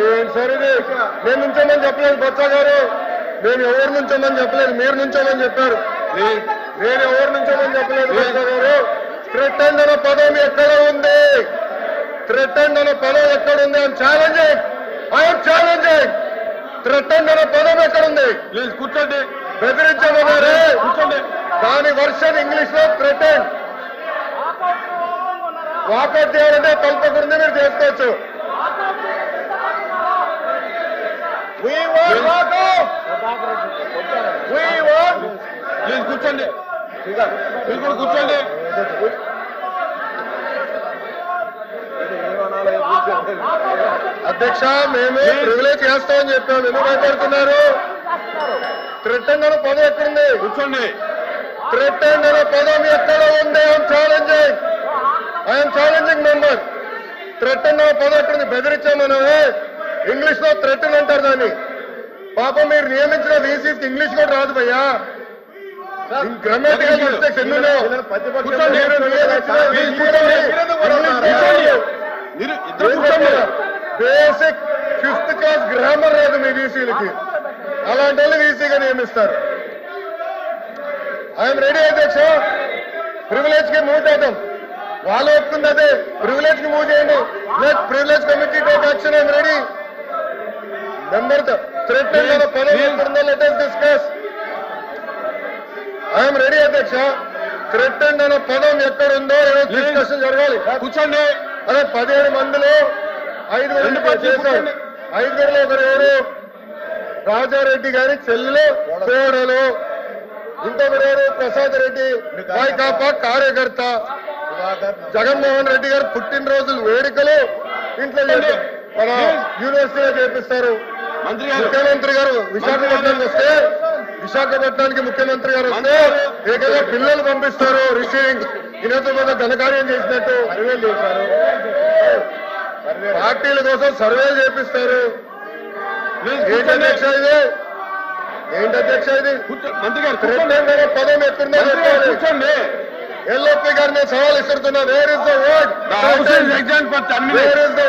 ఏం సరే నేను నుంచోమని చెప్పలేదు బొత్స గారు. నేను ఎవరు నుంచోమని చెప్పలేదు మీరు నుంచోమని చెప్పారు. నేను ఎవరు నుంచోమని చెప్పలేదు బొత్స గారు. థ్రెటెండ్ అనే పదం ఎక్కడ ఉంది? థ్రెటెండ్ అనే పదం ఎక్కడ ఉంది? I'm challenging I'm challenging threatened అనే పదం ఎక్కడ ఉంది? లేదు కూర్చోండి. బెదిరించమన్నారే కూర్చోండి. దాని వర్షన్ ఇంగ్లీష్లో థ్రెటెండ్ వాకౌట్ చేయాలంటే తలపకుండా మీరు చేసుకోవచ్చు. లేదు కూర్చోండి. మీరు కూడా కూర్చోండి. అధ్యక్ష మేము ప్రివిలేజ్ చేస్తామని చెప్పాము. ఎందుకు భయపడుతున్నారు థ్రెటెండ్ అనే పదం ఎక్కడుంది? కూర్చోండి. అనే పదం ఎక్కడ ఉంది? I'm challenging I'm challenging member అనే పదం ఎక్కడుంది? బెదిరించామనమే ఇంగ్లీష్లో థ్రెటన్ అంటారు దాన్ని. పాపం మీరు నియమించిన వీసీకి ఇంగ్లీష్ కూడా రాదు భయ్యా. గ్రామాటికల్ మిస్టేక్స్ ఎన్ని ఉన్నాయో బేసిక్ ఫిఫ్త్ క్లాస్ గ్రామర్ రాదు. మీ వీసీలకి అలాంటి వాళ్ళు వీసీగా నియమిస్తారు. ఐఎమ్ రెడీ అధ్యక్ష. ప్రివిలేజ్కి మూవ్ చేద్దాం. వాళ్ళు ఒప్పుకుంది అదే. ప్రివిలేజ్కి మూవ్ చేయండి. Privilege committee take action I'm ready number threat పదవి ఎక్కడుందో let us discuss. I'm ready అధ్యక్ష. థ్రెట్ అనే పదం ఎక్కడుందో డిస్కషన్ జరగాలి. కూర్చోండి. అదే పదిహేడు మందిలో పార్టీలు చేశారు. ఐదుగురులో ఒకరు ఎవరు రాజారెడ్డి గారి చెల్లెలు కోడలు. ఇంకొకరు ఎవరు? ప్రసాద్ రెడ్డి. వైకాపా కార్యకర్త. జగన్మోహన్ రెడ్డి గారు పుట్టినరోజులు వేడుకలు. ఇంట్లో. మన యూనివర్సిటీలో చేపిస్తారు. ముఖ్యమంత్రి గారు విశాఖపట్నానికి వస్తే విశాఖపట్నానికి ముఖ్యమంత్రి గారు వస్తే ఏకంగా పిల్లలు పంపిస్తారు. రిసీవింగ్ ఈయనతో మీద ఘనకార్యం చేసినట్టు సర్వేలు చేశారు. పార్టీల కోసం సర్వేలు చేపిస్తారు. ఏంటి అధ్యక్ష ఇది? ఏంటి అధ్యక్ష ఇది? మంత్రి గారు పదం చెప్పాలి కూర్చోండి. ఎల్ఓపి గారిని సవాల్ ఇస్తున్నా where is the minutes. Where is the